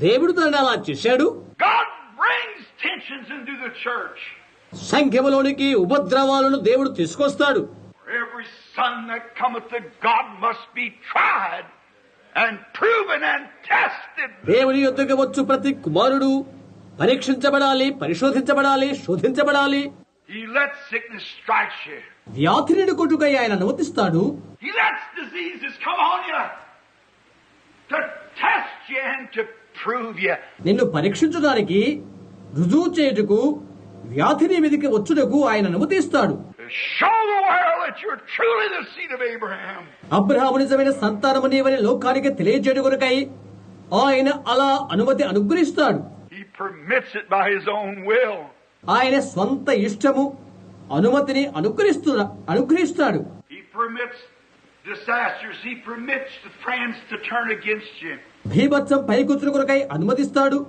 దేవుడు దాన్ని అలా చేశాడు. సంఖ్యలోనికి ఉపద్రవాలను దేవుడు తీసుకొస్తాడు. దేవుని యుద్ధకు వచ్చు ప్రతి కుమారుడు. పరీక్షించబడాలి పరిశోధించబడాలి శోధించబడాలి. వ్యాధి నిండు కొట్టుకై ఆయన అనుమతిస్తాడు నిన్ను పరీక్షించడానికి రుజువు చేయుటకు వ్యాధిని మీదికి వచ్చుటకు ఆయన అనుమతిస్తాడు. అబ్రహాము నిజమైన సంతానము నీవని లోకానికి తెలియజేయడం కొరకై ఆయన అలా అనుమతి అనుగ్రహిస్తాడు He permits it by his own will. ఆయన స్వంత ఇష్టము అనుమతిని అనుగ్రహిస్తు అనుగ్రహిస్తాడు భీభత్సం పైకుతులు కొరకై అనుమతిస్తాడు.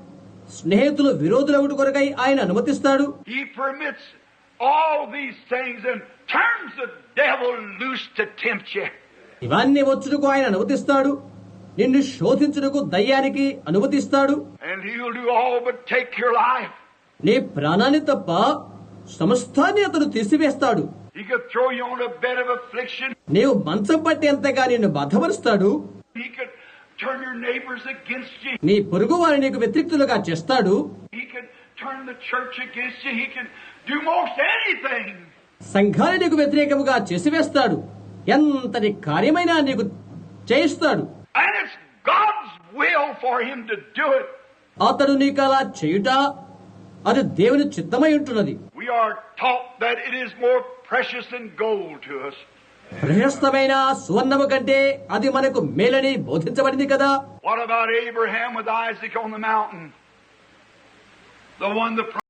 స్నేహితులు విరోధుల ఒకటి కొరకై ఆయన అనుమతిస్తాడు. ఇవన్నీ వచ్చుటకు ఆయన అనుమతిస్తాడు. నిన్ను శోధించుటకు దయ్యానికి అనుమతిస్తాడు. నీ ప్రాణాన్ని తప్ప సమస్తాన్ని అతను తీసివేస్తాడు. నీవు మంచం పట్టి ఎంతగా నిన్ను బద్దపరుస్తాడు? నీ పొరుగు వారి నీకు వ్యతిరేక్తులుగా చేస్తాడు? సంఘాన్ని నీకు వ్యతిరేకముగా చేసివేస్తాడు. ఎంతటి కార్యమైనా నీకు చేయిస్తాడు. అతడు నీకు అలా చేయుట అది దేవుని చిత్తమై ఉంటున్నది. ప్రశస్తమైన సువర్ణము కంటే అది మనకు మేలని బోధించబడింది కదా What about Abraham with Isaac on the mountain? The one the